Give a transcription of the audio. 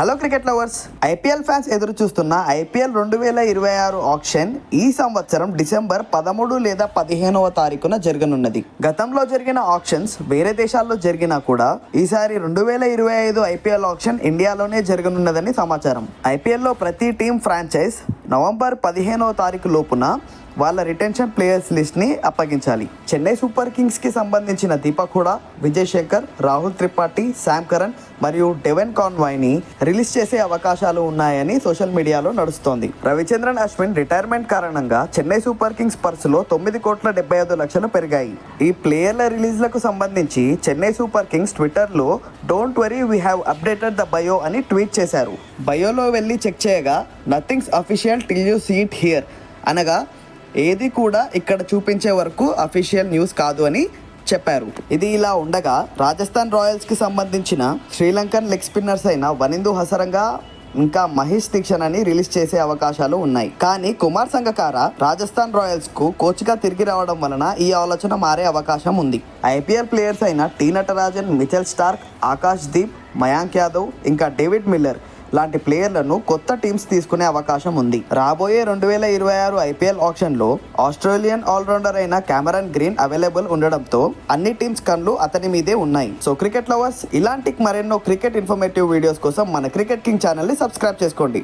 Hello cricket lovers IPL fans ఎదురు చూస్తున్న IPL రెండు వేల ఇరవై ఆరు ఆప్షన్ ఈ సంవత్సరం డిసెంబర్ పదమూడు లేదా పదిహేనవ తారీఖున జరగనున్నది. గతంలో జరిగిన ఆప్షన్స్ వేరే దేశాల్లో జరిగినా కూడా ఈసారి రెండు వేల ఇరవై ఐదు ఐపీఎల్ ఆప్షన్ ఇండియాలోనే జరగనున్నదని సమాచారం. ఐపీఎల్లో ప్రతి టీం ఫ్రాంచైజ్ నవంబర్ పదిహేనవ తారీఖు లోపున వాళ్ళ రిటెన్షన్ ప్లేయర్స్ లిస్ట్ని అప్పగించాలి. చెన్నై సూపర్ కింగ్స్కి సంబంధించిన దీపక్ హుడా విజయ్ శేఖర్ రాహుల్ త్రిపాఠి శామ్ కరణ్ మరియు డెవెన్ కాన్వాయ్ని రిలీజ్ చేసే అవకాశాలు ఉన్నాయని సోషల్ మీడియాలో నడుస్తోంది. రవిచంద్రన్ అశ్విన్ రిటైర్మెంట్ కారణంగా చెన్నై సూపర్ కింగ్స్ పర్సులో తొమ్మిది కోట్ల డెబ్బై ఐదు లక్షలు పెరిగాయి. ఈ ప్లేయర్ల రిలీజ్లకు సంబంధించి చెన్నై సూపర్ కింగ్స్ ట్విట్టర్లో don't worry we have updated the bio అని ట్వీట్ చేశారు. బయోలో వెళ్ళి చెక్ చేయగా nothing's official till you see it here అనగా ఏది కూడా ఇక్కడ చూపించే వరకు అఫీషియల్ న్యూస్ కాదు అని చెప్పారు. ఇది ఇలా ఉండగా రాజస్థాన్ రాయల్స్కి సంబంధించిన శ్రీలంకన్ లెగ్ స్పిన్నర్స్ అయిన వనిందు హసరంగా ఇంకా మహేష్ దీక్షణ్ అని రిలీజ్ చేసే అవకాశాలు ఉన్నాయి. కానీ కుమార్ సంగకార రాజస్థాన్ రాయల్స్కు కోచ్గా తిరిగి రావడం వలన ఈ ఆలోచన మారే అవకాశం ఉంది. ఐపీఎల్ ప్లేయర్స్ అయిన T Natarajan Mitchell Starc Akash Deep Mayank Yadav ఇంకా డేవిడ్ మిల్లర్ లాంటి ప్లేయర్లను కొత్త టీమ్స్ తీసుకునే అవకాశం ఉంది. రాబోయే రెండు వేల ఇరవై ఆరు ఐపీఎల్ ఆప్షన్లో ఆస్ట్రేలియన్ ఆల్రౌండర్ అయిన కెమెరాన్ గ్రీన్ అవైలబుల్ ఉండడంతో అన్ని టీమ్స్ కన్లు అతని మీదే ఉన్నాయి. సో క్రికెట్ లవర్స్ ఇలాంటి మరెన్నో క్రికెట్ ఇన్ఫర్మేటివ్ వీడియోస్ కోసం మన క్రికెట్ కింగ్ ఛానల్ని సబ్స్క్రైబ్ చేసుకోండి.